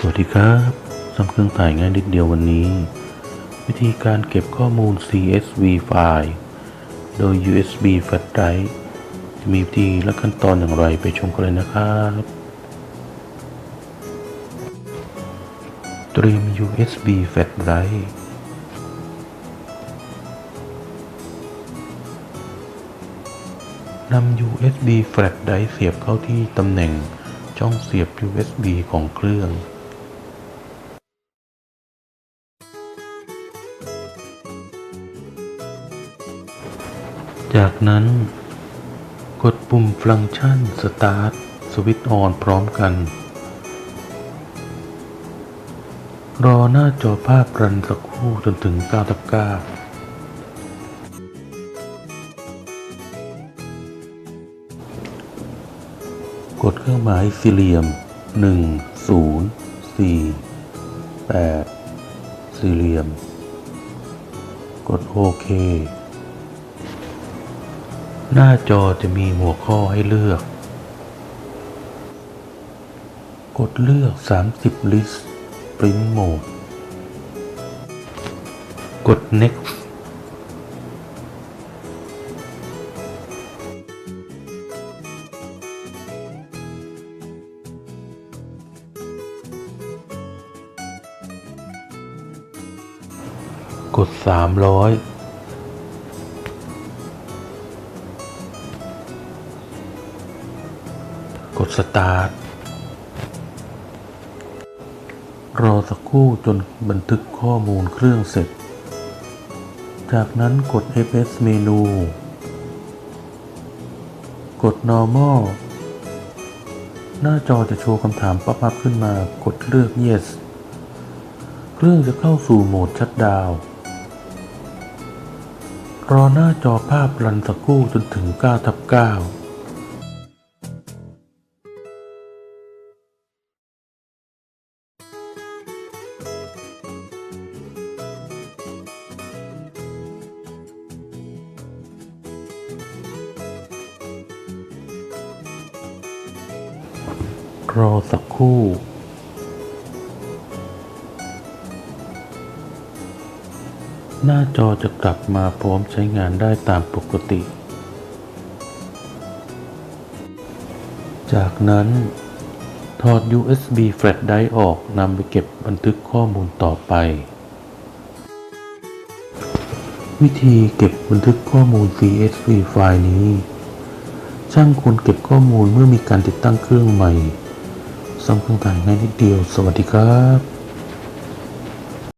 สวัสดีครับซ่อมเครื่องถ่ายง่ายนิดเดียววันนี้ วิธีการเก็บข้อมูล CSV ไฟล์โดย USB flash drive จะมีวิธีและขั้นตอนอย่างไรไปชมกันเลยนะครับ เตรียม USB flash drive นำ USB flash drive เสียบเข้าที่ตำแหน่งช่องเสียบ USB ของเครื่อง จากนั้น กดปุ่มฟังก์ชัน Start Switch On พร้อมกัน รอหน้าจอภาพรันสักครู่จนถึง9ทับ9กดเครื่องหมายสี่เหลี่ยม 1 0 4 8 สี่เหลี่ยม กดโอเค หน้าจอจะมีหัวข้อให้เลือก กดเลือก 30 list print mode กด next กด 300 กด Start รอสักครู่จนบันทึกข้อมูลเครื่องเสร็จ จากนั้นกด FS เมนู กด Normal หน้าจอจะโชว์คำถามป๊อปอัพขึ้นมากดเลือก Yes เครื่องจะเข้าสู่โหมดชัดดาวรอหน้าจอภาพรันสักครู่จนถึง9ทับ9 รอสักครู่ หน้าจอจะกลับมาพร้อมใช้งานได้ตามปกติ จากนั้นถอด USB flash drive ออกนำไปเก็บบันทึกข้อมูลต่อไป วิธีเก็บบันทึกข้อมูล CSV ไฟล์นี้ ช่างควรเก็บข้อมูลเมื่อมีการติดตั้งเครื่องใหม่ ซ่อมเครื่องถ่ายง่ายนิดเดียว สวัสดีครับ